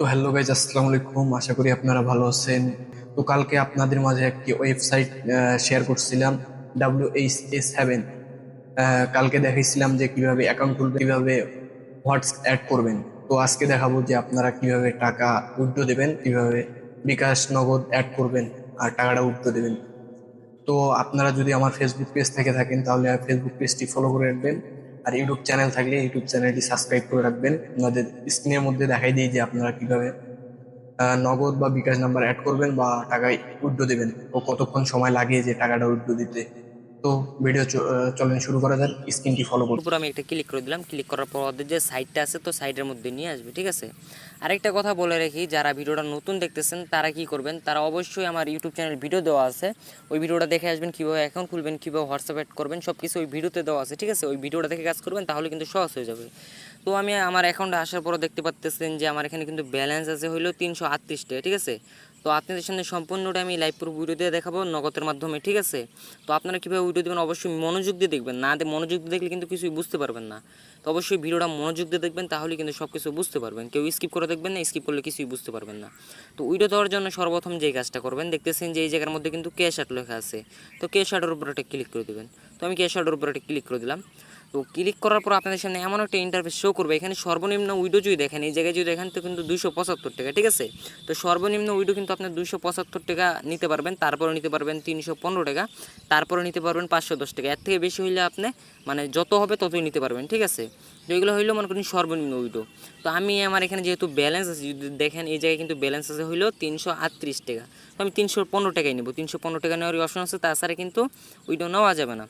তো hello guys আসসালামু আলাইকুম। আশা করি আপনারা ভালো আছেন। তো কালকে আপনাদের মাঝে একটি ওয়েবসাইট শেয়ার করছিলাম ডাব্লিউ এইচ এস সেভেন কালকে দেখাইছিলাম যে কীভাবে অ্যাকাউন্ট খুলবে কীভাবে হোয়াটস অ্যাড করবেন। তো আজকে দেখাবো যে আপনারা কীভাবে টাকা উইথড্র দেবেন, কীভাবে বিকাশ নগদ অ্যাড করবেন আর টাকাটা উইথড্র দেবেন। তো আপনারা যদি আমার ফেসবুক পেজ থেকে থাকেন, তাহলে ফেসবুক পেজটি ফলো করে রাখবেন। আর ইউটিউব চ্যানেল থাকলে ইউটিউব চ্যানেলটি সাবস্ক্রাইব করে রাখবেন। আপনাদের স্ক্রিনের মধ্যে দেখাই দিই যে আপনারা কীভাবে নগদ বা বিকাশ নাম্বার অ্যাড করবেন বা টাকায় উড্ডো দেবেন ও কতক্ষণ সময় লাগে যে টাকাটা উড্ডো দিতে। তো ভিডিও চলেন শুরু করা যাক। স্ক্রিনটি ফলো করুন। উপর আমি একটা ক্লিক করে দিলাম। ক্লিক করার পর যে সাইটটা আছে তো সাইটের মধ্যে নিয়ে আসবে, ঠিক আছে? আরেকটা কথা বলে রাখি, যারা ভিডিওটা নতুন দেখতেছেন, তারা কি করবেন? তারা অবশ্যই আমার ইউটিউব চ্যানেল ভিডিও দেওয়া আছে। ওই ভিডিওটা দেখে আসবেন কীভাবে অ্যাকাউন্ট খুলবেন, কীভাবে হোয়াটসঅ্যাপ অ্যাড করবেন সব কিছু ওই ভিডিওতে দেওয়া আছে, ঠিক আছে? ওই ভিডিওটা দেখে কাজ করবেন, তাহলে কিন্তু সহজ হয়ে যাবে। তো আমি আমার অ্যাকাউন্টে আসার পর দেখতে পাচ্তেছেন যে আমার এখানে কিন্তু ব্যালেন্স আছে হইল তিনশো আটত্রিশ টাকা ঠিক আছে? তো আপনাদের সামনে সম্পূর্ণটা আমি লাইভ প্রুফ ভিডিও দিয়ে দেখাবো নগদের মাধ্যমে, ঠিক আছে? তো আপনারা কীভাবে ভিডিও দেবেন অবশ্যই মনোযোগ দিয়ে দেখবেন। না মনোযোগ দিয়ে দেখলে কিন্তু কিছুই বুঝতে পারবেন না। তো অবশ্যই ভিডিওটা মনোযোগ দিয়ে দেখবেন তাহলে কিন্তু সব কিছু বুঝতে পারবেন। কেউ স্কিপ করে দেখবেন না স্কিপ করলে কিছুই বুঝতে পারবেন না। তো উইডো দেওয়ার জন্য সর্বপ্রথম যে কাজটা করবেন, দেখতেছেন যে এই জায়গার মধ্যে কিন্তু ক্যাশ আট লেখা আছে। তো ক্যাশ আটের উপর ক্লিক করে দেবেন। তো আমি ক্যাশ আটের উপর একটা ক্লিক করে দিলাম। তো ক্লিক করার পর আপনাদের সামনে এমন একটা ইন্টারফেস শো করবে। এখানে সর্বনিম্ন উইডো যদি দেখেন, এই জায়গায় যদি দেখেন তো কিন্তু দুশো পঁচাত্তর টাকা, ঠিক আছে? তো সর্বনিম্ন উইডো কিন্তু আপনার দুইশো পঁচাত্তর টাকা নিতে পারবেন তারপরে নিতে পারবেন তিনশো পনেরো টাকা তারপরে নিতে পারবেন পাঁচশো দশ টাকা। এর থেকে বেশি হইলে আপনি মানে যত হবে ততই নিতে পারবেন, ঠিক আছে? তো এগুলো হইল মনে করেন সর্বনিম্ন উইডো। তো আমি আমার এখানে যেহেতু ব্যালেন্স আছে, যদি দেখেন এই জায়গায় কিন্তু ব্যালেন্স আছে হইল তিনশো আটত্রিশ টাকা। তো আমি তিনশো পনেরো টাকাই নেব। তিনশো পনেরো টাকা নেওয়ার অপশন আছে, তাছাড়া কিন্তু উইডো নেওয়া যাবে না।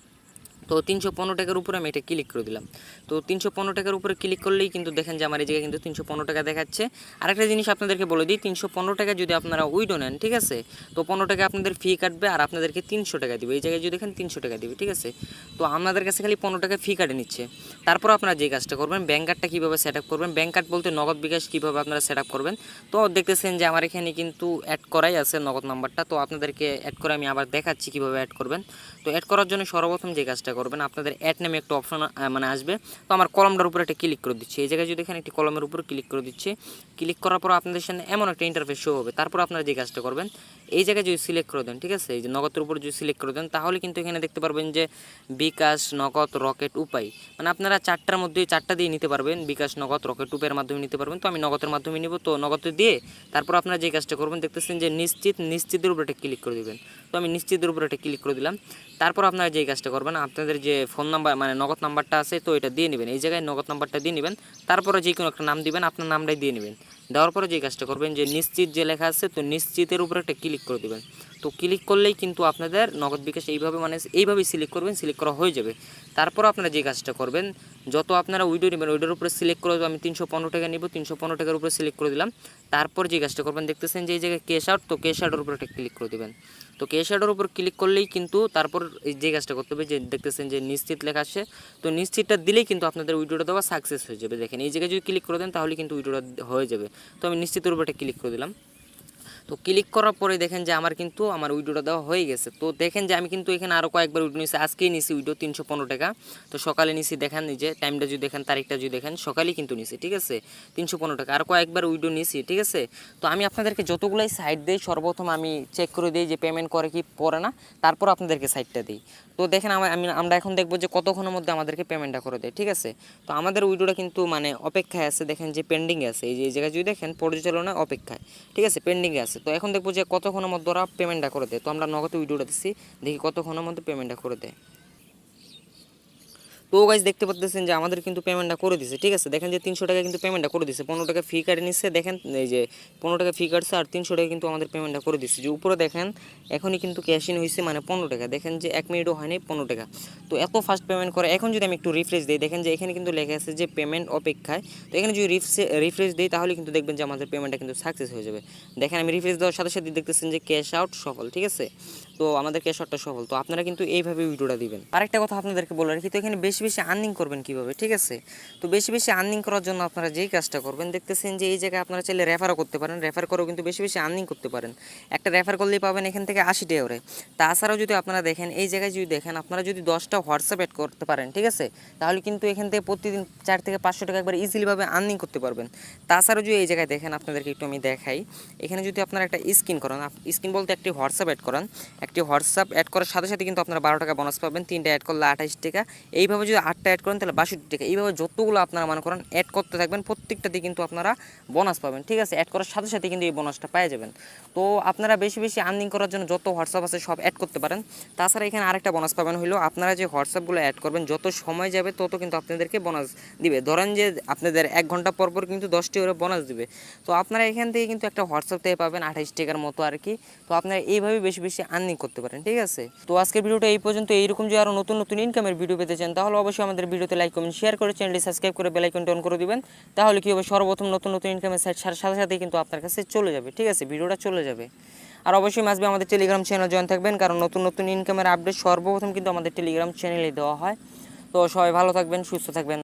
তো তিনশো পনেরো টাকার উপরে আমি এটা ক্লিক করে দিলাম। তো তিনশো পনেরো টাকার উপরে ক্লিক করলেই কিন্তু দেখেন যে আমার এই জায়গায় কিন্তু তিনশো পনেরো টাকা দেখাচ্ছে। আরেকটা জিনিস আপনাদেরকে বলে দিই, তিনশো পনেরো টাকা যদি আপনারা উইডো নেন, ঠিক আছে? তো পনেরো টাকা আপনাদের ফি কাটবে আর আপনাদেরকে তিনশো টাকা দিবে। এই জায়গায় যদি দেখেন তিনশো টাকা দিবে, ঠিক আছে? তো আপনাদের কাছে খালি পনেরো টাকা ফি কাটে নিচ্ছে। তারপর আপনারা যে কাজটা করবেন ব্যাঙ্ক কার্ডটা কীভাবে সেট আপ করবেন? ব্যাঙ্ক কার্ড বলতে নগদ বিকাশ কীভাবে আপনারা সেট আপ করবেন? তো দেখতেছেন যে আমার এখানে কিন্তু অ্যাড করাই আছে নগদ নাম্বারটা তো আপনাদেরকে অ্যাড করে আমি আবার দেখাচ্ছি কীভাবে অ্যাড করবেন। তো অ্যাড করার জন্য সর্বপ্রথম যে কাজটা করবেন, আপনাদের অ্যাড নেমে একটা অপশন মানে আসবে। তো আমার কলমটার উপরে একটা ক্লিক করে দিচ্ছি। এই জায়গায় যদি এখানে একটি কলমের উপর ক্লিক করে দিচ্ছি ক্লিক করার পর আপনাদের সামনে এমন একটা ইন্টারফেস শো হবে। তারপর আপনারা যে কাজটা করবেন এই জায়গায় যদি সিলেক্ট করে দেন, ঠিক আছে? এই যে নগদের উপর যদি সিলেক্ট করে দেন, তাহলে কিন্তু এখানে দেখতে পারবেন যে বিকাশ, নগদ, রকেট উপায়। মানে আপনারা চারটার মধ্যে চারটা দিয়ে নিতে পারবেন, বিকাশ, নগদ, রকেট উপায়ের মাধ্যমে নিতে পারবেন। তো আমি নগদের মাধ্যমে নিব, তো নগদে দিয়ে তারপর আপনারা যে কাজটা করবেন, দেখতেছেন যে নিশ্চিত, নিশ্চিতের উপর একটা ক্লিক করে দিবেন। তো আমি নিশ্চিতের উপর একটা ক্লিক করে দিলাম। তারপর আপনারা যে কাজটা করবেন, আপনাদের যে ফোন নাম্বার মানে নগদ নাম্বারটা আছে, তো এটা দিয়ে নেবেন। এই জায়গায় নগদ নাম্বারটা দিয়ে নেবেন। তারপরে যে কোনো একটা নাম দিবেন, আপনার নামটাই দিয়ে নেবেন। দেওয়ার পরে যে কাজটা করবেন, যে নিশ্চিত যে লেখা আছে, তো নিশ্চিতের উপরে একটা ক্লিক করে দেবেন। তো ক্লিক করলেই কিন্তু আপনাদের নগদ বিকাশ এইভাবে মানে এইভাবেই সিলেক্ট করবেন সিলেক্ট করা হয়ে যাবে। তারপর আপনারা যে কাজটা করবেন, যত আপনারা উইডো নেবেন উইডোর উপরে সিলেক্ট করে আমি তিনশো পনেরো টাকা নিব, তিনশো পনেরো টাকার উপরে সিলেক্ট করে দিলাম। তারপর যে কাজটা করবেন, দেখতেছেন যে এই জায়গায় ক্যাশ আউট তো ক্যাশ আউটের উপরে একটা ক্লিক করে দেবেন। তো ক্যাশ আউটের উপর ক্লিক করলেই কিন্তু তারপর যে কাজটা করতে হবে, যে দেখতেছেন যে নিশ্চিত লেখা আসছে তো নিশ্চিতটা দিলেই কিন্তু আপনাদের উইডোটা দেওয়া সাকসেস হয়ে যাবে। দেখেন, এই জায়গায় যদি ক্লিক করে দেন, তাহলে কিন্তু উইডোটা হয়ে যাবে। তো আমি নিশ্চিতের উপরে একটা ক্লিক করে দিলাম। তো ক্লিক করার পরে দেখেন যে আমার কিন্তু আমার উইডিওটা দেওয়া হয়ে গেছে। তো দেখেন যে আমি কিন্তু এখানে আরও কয়েকবার উইডো নিয়েছি, আজকেই নিছি উইডো তিনশো পনেরো টাকা। তো সকালে নিছি দেখেন নিজে টাইমটা যদি দেখেন, তারিখটা যদি দেখেন, সকালেই কিন্তু নিছি, ঠিক আছে? তিনশো পনেরো টাকা, আর কয়েকবার উইডো নিছি, ঠিক আছে? তো আমি আপনাদেরকে যতগুলাই সাইট দিই, সর্বপ্রথম আমি চেক করে দিই যে পেমেন্ট করে কি পরে না, তারপর আপনাদেরকে সাইটটা দিই। তো দেখেন আমার আমি আমরা এখন দেখব যে কতক্ষণের মধ্যে আমাদেরকে পেমেন্টটা করে দেয়, ঠিক আছে? তো আমাদের উইডোটা কিন্তু মানে অপেক্ষায় আছে, দেখেন যে পেন্ডিংয়ে আছে। এই যে এই জায়গায় যদি দেখেন পরিচালনা অপেক্ষায়, ঠিক আছে? পেন্ডিংয়ে আছে। তো এখন দেখব যে কতক্ষণের মধ্যে ওরা পেমেন্টটা করে দেয়। তো আমরা নগদ উইডোটা দিচ্ছি, দেখি কতক্ষণের মধ্যে পেমেন্টটা করে দেয়। তো গাইজ দেখতে পাচ্ছেন যে আমাদের কিন্তু পেমেন্টটা করে দিছে, ঠিক আছে? দেখেন যে তিনশো টাকা কিন্তু পেমেন্টটা করে দিছে। পনেরো টাকা ফি কাটে নিচ্ছে দেখেন এই যে পনেরো টাকা ফি কাটছে আর তিনশো টাকা কিন্তু আমাদের পেমেন্টটা করে দিচ্ছে যে উপরে দেখেন, এখনই কিন্তু ক্যাশ ইন হয়েছে মানে পনেরো টাকা। দেখেন যে এক মিনিটও হয়নি, পনেরো টাকা। তো এত ফাস্ট পেমেন্ট করে, এখন যদি আমি একটু রিফ্রেশ দিই, দেখেন যে এখানে কিন্তু লেখা আছে যে পেমেন্ট অপেক্ষায়। তো এখানে যদি রিফ্রেশ দিই, তাহলে কিন্তু দেখবেন যে আমাদের পেমেন্টটা কিন্তু সাকসেস হয়ে যাবে। দেখেন আমি রিফ্রেশ দেওয়ার সাথে সাথে দেখতেছেন যে ক্যাশ আউট সফল, ঠিক আছে? তো আমাদের ক্যাশ আউটটা সফল। তো আপনারা কিন্তু এইভাবে ভিডিওটা দিবেন। আরেকটা কথা আপনাদেরকে বলে রাখি, তো এখানে বেশি বেশি বেশি আর্নিং করবেন কীভাবে? ঠিক আছে? তো বেশি বেশি আর্নিং করার জন্য আপনারা যেই কাজটা করবেন, দেখতেছেন যে এই জায়গায় আপনারা চাইলে রেফারও করতে পারেন। রেফার করেও কিন্তু বেশি বেশি আর্নিং করতে পারেন। একটা রেফার করলেই পাবেন এখান থেকে আশি করে। তাছাড়াও যদি আপনারা দেখেন, এই জায়গায় যদি দেখেন, আপনারা যদি দশটা হোয়াটসঅ্যাপ অ্যাড করতে পারেন, ঠিক আছে? তাহলে কিন্তু এখান থেকে প্রতিদিন চার থেকে পাঁচশো টাকা একবার ইজিলিভাবে আর্নিং করতে পারবেন। তাছাড়াও যদি এই জায়গায় দেখেন, আপনাদেরকে একটু আমি দেখাই। এখানে যদি আপনারা একটা স্ক্রিন করেন স্ক্রিন বলতে একটি হোয়াটসঅ্যাপ অ্যাড করেন। একটি হোয়াটসঅ্যাপ অ্যাড করার সাথে সাথে কিন্তু আপনারা বারো টাকা বোনাস পাবেন। তিনটা অ্যাড করলে আঠাশ টাকা। এইভাবে যদি আটটা অ্যাড করেন, তাহলে বাষট্টি টাকা। এইভাবে যতগুলো আপনারা মনে করেন অ্যাড করতে থাকবেন, প্রত্যেকটাতে কিন্তু আপনারা বোনাস পাবেন। ঠিক আছে? অ্যাড করার সাথে সাথে কিন্তু এই বোনাসটা পেয়ে যাবেন। তো আপনারা বেশি বেশি আর্নিং করার জন্য যত হোয়াটসঅ্যাপ আছে সব অ্যাড করতে পারেন। তাছাড়া এখানে আরেকটা বোনাস পাবেন হলো আপনারা যে হোয়াটসঅ্যাপগুলো অ্যাড করবেন, যত সময় যাবে তত কিন্তু আপনাদেরকে বোনাস দিবে। ধরেন যে আপনাদের এক ঘণ্টা পর পর কিন্তু দশটি করে বোনাস দিবে। তো আপনারা এখান থেকে কিন্তু একটা হোয়াটসঅ্যাপ থেকে পাবেন আঠাইশ টাকার মতো আর কি। তো আপনারা এইভাবে বেশি বেশি আর্নিং করতে পারেন। ঠিক আছে? তো আজকের ভিডিওটা এই পর্যন্ত। এইরকম যে আরও নতুন নতুন ইনকামের ভিডিও পেতে চান, তাহলে অবশ্যই আমাদের ভিডিওতে লাইক কমেন্ট শেয়ার করে চ্যানেলটি সাবস্ক্রাইব করে বেল আইকনটি অন করে দিবেন। তাহলে কি হবে? সর্বপ্রথম নতুন নতুন ইনকামের সাইট সাথে সাথে কিন্তু আপনার কাছে চলে যাবে, ঠিক আছে? ভিডিওটা চলে যাবে। আর অবশ্যই মাসবে আমাদের টেলিগ্রাম চ্যানেল জয়েন থাকবেন, কারণ নতুন নতুন ইনকামের আপডেট সর্বপ্রথম কিন্তু আমাদের টেলিগ্রাম চ্যানেলে দেওয়া হয়। তো সবাই ভালো থাকবেন, সুস্থ থাকবেন।